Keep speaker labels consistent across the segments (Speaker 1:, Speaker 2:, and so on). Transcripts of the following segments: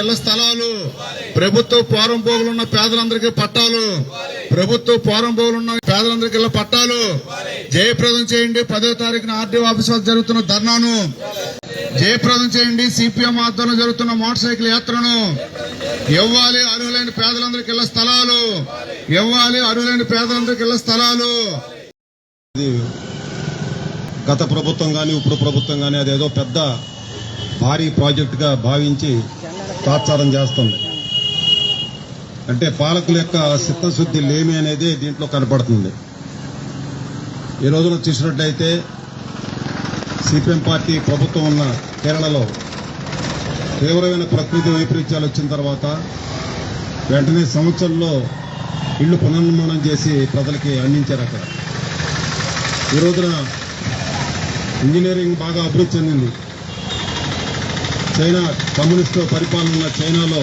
Speaker 1: ఇళ్ళ స్థలాలు ప్రభుత్వ పోరం పోగులున్న పేదలందరికీ పట్టాలు ప్రభుత్వ పోరం పోగులున్న పేదలందరికీ ఇళ్ళ పట్టాలు. జయప్రదం చేయండి. పదో తారీఖున ఆర్డీఓ ఆఫీస్ వద్ద జరుగుతున్న ధర్నాను. జయప్రదం చేయండి. సిపిఎం ఆధ్వర్యంలో జరుగుతున్న మోటార్ సైకిల్ యాత్రను. ఇవ్వాలి అర్హులైన పేదలందరికీ ఇళ్ళ స్థలాలు. ఇవ్వాలి అర్హులైన పేదలందరికీ ఇళ్ళ స్థలాలు.
Speaker 2: గత ప్రభుత్వం కానీ ఇప్పుడు ప్రభుత్వం కానీ అదేదో పెద్ద భారీ ప్రాజెక్టుగా భావించి తాత్సారం చేస్తుంది. అంటే పాలకుల యొక్క చిత్తశుద్ధి లేమి అనేది దీంట్లో కనపడుతుంది. ఈ రోజున చూసినట్లయితే సిపిఎం పార్టీ ప్రభుత్వం ఉన్న కేరళలో తీవ్రమైన ప్రకృతి వైపరీత్యాలు వచ్చిన తర్వాత వెంటనే సంవత్సరంలో ఇళ్ళు పునర్నిర్మాణం చేసి ప్రజలకి అందించారు అక్కడ. ఈ రోజున ఇంజనీరింగ్ బాగా అభివృద్ధి చెందింది. చైనా కమ్యూనిస్టు పరిపాలన ఉన్న చైనాలో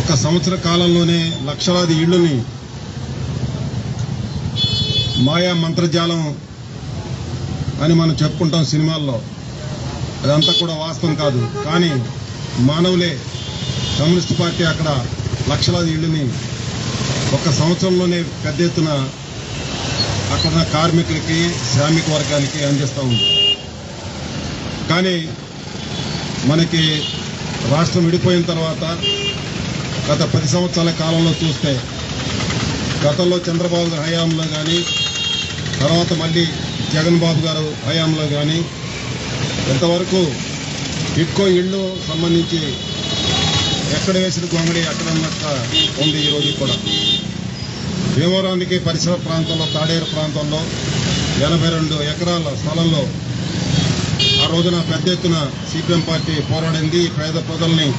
Speaker 2: ఒక సంవత్సర కాలంలోనే లక్షలాది ఇళ్ళని మాయా మంత్రజాలం అని మనం చెప్పుకుంటాం సినిమాల్లో. అదంతా కూడా వాస్తవం కాదు. కానీ మానవులే కమ్యూనిస్ట్ పార్టీ అక్కడ లక్షలాది ఇళ్ళని ఒక సంవత్సరంలోనే పెద్ద ఎత్తున అక్కడ కార్మికులకి శ్రామిక వర్గానికి అందిస్తూ ఉంది. కానీ మనకి రాష్ట్రం విడిపోయిన తర్వాత గత పది సంవత్సరాల కాలంలో చూస్తే గతంలో చంద్రబాబు గారి హయాంలో కానీ తర్వాత మళ్ళీ జగన్ బాబు గారు హయాంలో కానీ ఇంతవరకు ఇట్కో ఇళ్ళు సంబంధించి ఎక్కడ వేసిన గొంగడి అక్కడ ఉన్నట్టు ఉంది ఈరోజు కూడా. భీమవరానికి పరిసర ప్రాంతంలో తాడేరు ప్రాంతంలో ఎనభై రెండు ఎకరాల స్థలంలో రోజున పెద్ద ఎత్తున సిపిఎం పార్టీ పోరాడింది. పేద ప్రజల్ని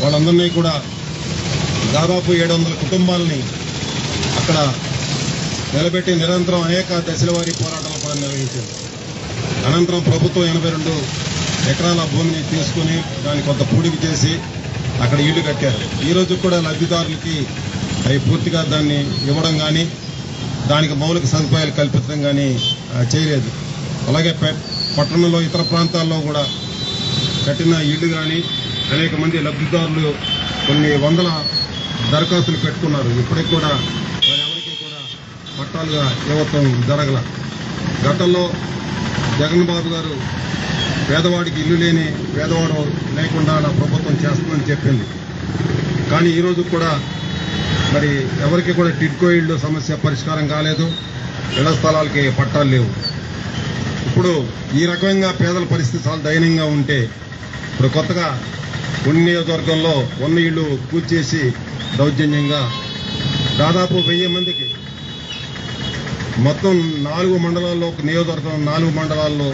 Speaker 2: వాళ్ళందరినీ కూడా దాదాపు ఏడు వందల కుటుంబాలని అక్కడ నిలబెట్టి నిరంతరం అనేక దశల వారీ పోరాటాలు కూడా నిర్వహించింది అనంతరం ప్రభుత్వం ఎనభై రెండు ఎకరాల భూమిని తీసుకుని దాన్ని కొంత పూడికి చేసి అక్కడ ఇల్లు కట్టారు. ఈరోజు కూడా లబ్ధిదారులకి అవి పూర్తిగా దాన్ని ఇవ్వడం కానీ దానికి మౌలిక సదుపాయాలు కల్పించడం కానీ చేయలేదు. అలాగే పె- పట్టణంలో ఇతర ప్రాంతాల్లో కూడా కట్టిన ఇళ్ళు కానీ అనేక మంది లబ్ధిదారులు కొన్ని వందల దరఖాస్తులు పెట్టుకున్నారు. ఇప్పటికి కూడా ఎవరికి కూడా పట్టాలుగా ఇవ్వటం జరగల. గతంలో జగన్ బాబు గారు పేదవాడికి ఇల్లు లేని పేదవాడు లేకుండా నా ప్రభుత్వం చేస్తుందని చెప్పింది. కానీ ఈరోజు కూడా మరి ఎవరికి కూడా టిడ్కో ఇళ్ళు సమస్య పరిష్కారం కాలేదు. ఇళ్ళ స్థలాలకి పట్టాలు లేవు. ఇప్పుడు ఈ రకంగా పేదల పరిస్థితి చాలా దయనీయంగా ఉంటే ఇప్పుడు కొత్తగా కొన్ని నియోజకవర్గంలో ఉన్న ఇళ్ళు కూల్చేసి దౌర్జన్యంగా దాదాపు వెయ్యి మందికి మొత్తం నాలుగు మండలాల్లో ఒక నియోజకవర్గం నాలుగు మండలాల్లో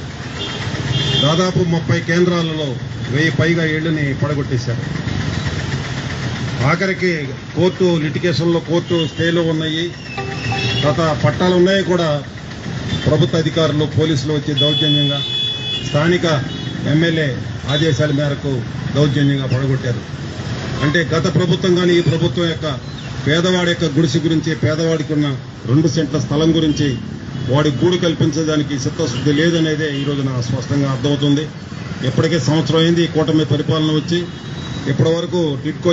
Speaker 2: దాదాపు ముప్పై కేంద్రాలలో వెయ్యి పైగా ఏళ్ళని పడగొట్టేశారు. ఆఖరికి కోర్టు లిటికేషన్లో కోర్టు స్టేలో ఉన్నాయి గత పట్టాలు ఉన్నాయి కూడా. ప్రభుత్వ అధికారులు పోలీసులు వచ్చి దౌర్జన్యంగా స్థానిక ఎమ్మెల్యే ఆదేశాల మేరకు దౌర్జన్యంగా పడగొట్టారు. అంటే గత ప్రభుత్వం కానీ ఈ ప్రభుత్వం యొక్క పేదవాడి యొక్క గుడిసి గురించి పేదవాడికి ఉన్న రెండు సెంట్ల స్థలం గురించి వాడి గూడు కల్పించడానికి చిత్తశుద్ధి లేదనేదే ఈ రోజున స్పష్టంగా అర్థమవుతుంది. ఇప్పటికే సంవత్సరం అయింది ఈ కూటమి పరిపాలన వచ్చి ఇప్పటి వరకు టిట్కో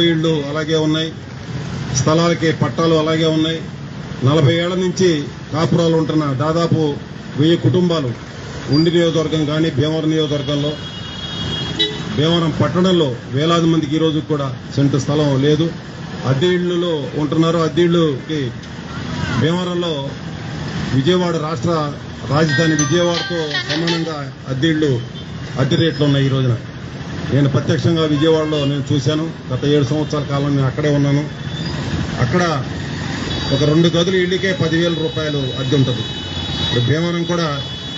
Speaker 2: అలాగే ఉన్నాయి స్థలాలకి పట్టాలు అలాగే ఉన్నాయి. నలభై ఏళ్ళ నుంచి కాపురాలు ఉంటున్న దాదాపు వెయ్యి కుటుంబాలు ఉండి నియోజకవర్గం కానీ భీమవరం నియోజకవర్గంలో భీమవరం పట్టణంలో వేలాది మందికి ఈ రోజు కూడా సెంటు స్థలం లేదు. అద్దె ఇళ్ళలో ఉంటున్నారు. అద్దె ఇళ్ళుకి భీమవరంలో విజయవాడ రాష్ట్ర రాజధాని విజయవాడతో సమానంగా అద్దె ఇళ్ళు అద్దె రేట్లు ఉన్నాయి ఈ రోజున. నేను ప్రత్యక్షంగా విజయవాడలో నేను చూశాను. గత ఏడు సంవత్సరాల కాలం నేను అక్కడే ఉన్నాను. అక్కడ ఒక రెండు గదులు ఇళ్ళకే పదివేల రూపాయలు అద్దె ఉంటుంది. ఇప్పుడు భీమవరం కూడా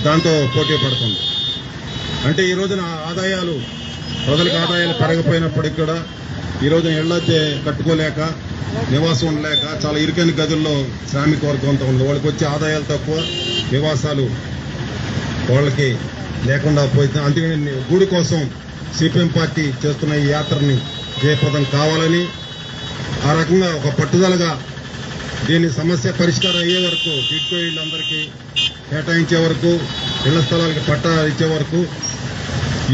Speaker 2: దాంతో పోటీ పడుతుంది. అంటే ఈ రోజున ఆదాయాలు ప్రజలకు ఆదాయాలు పెరగపోయినప్పటికీ కూడా ఈ రోజున ఇళ్ళైతే కట్టుకోలేక నివాసం ఉండలేక చాలా ఇరుకైన గదుల్లో శ్రామిక వర్గం అంతా ఉంది. వాళ్ళకి వచ్చే ఆదాయాలు తక్కువ నివాసాలు వాళ్ళకి లేకుండా పోయింది అందుకని గూడు కోసం సిపిఎం పార్టీ చేస్తున్న ఈ యాత్రని జయప్రదం కావాలని ఆ రకంగా ఒక పట్టుదలగా దీని సమస్య పరిష్కారం అయ్యే వరకు టిడ్కో ఇళ్ళందరికీ కేటాయించే వరకు ఇళ్ళ స్థలాలకి పట్టా ఇచ్చే వరకు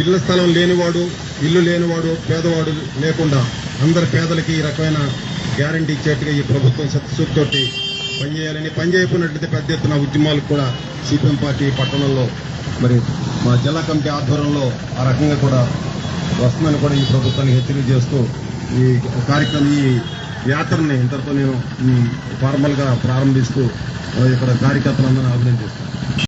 Speaker 2: ఇళ్ళ స్థలం లేనివాడు ఇల్లు లేనివాడు పేదవాడు లేకుండా అందరి పేదలకి ఈ రకమైన గ్యారంటీ ఇచ్చేట్టుగా ఈ ప్రభుత్వం సత్సూక్తోటి పనిచేయాలని పనిచేయకున్నట్లయితే పెద్ద ఎత్తున ఉద్యమాలకు కూడా సిపిఎం పార్టీ పట్టణంలో మరి మా జిల్లా కమిటీ ఆధ్వర్యంలో ఆ రకంగా కూడా వస్తుందని కూడా ఈ ప్రభుత్వానికి హెచ్చరిక చేస్తూ ఈ కార్యక్రమం ఈ యాత్రని ఇంతటితో నేను ఫార్మల్గా ప్రారంభిస్తూ ఇక్కడ కార్యకర్తలందరూ అభినందిస్తాను.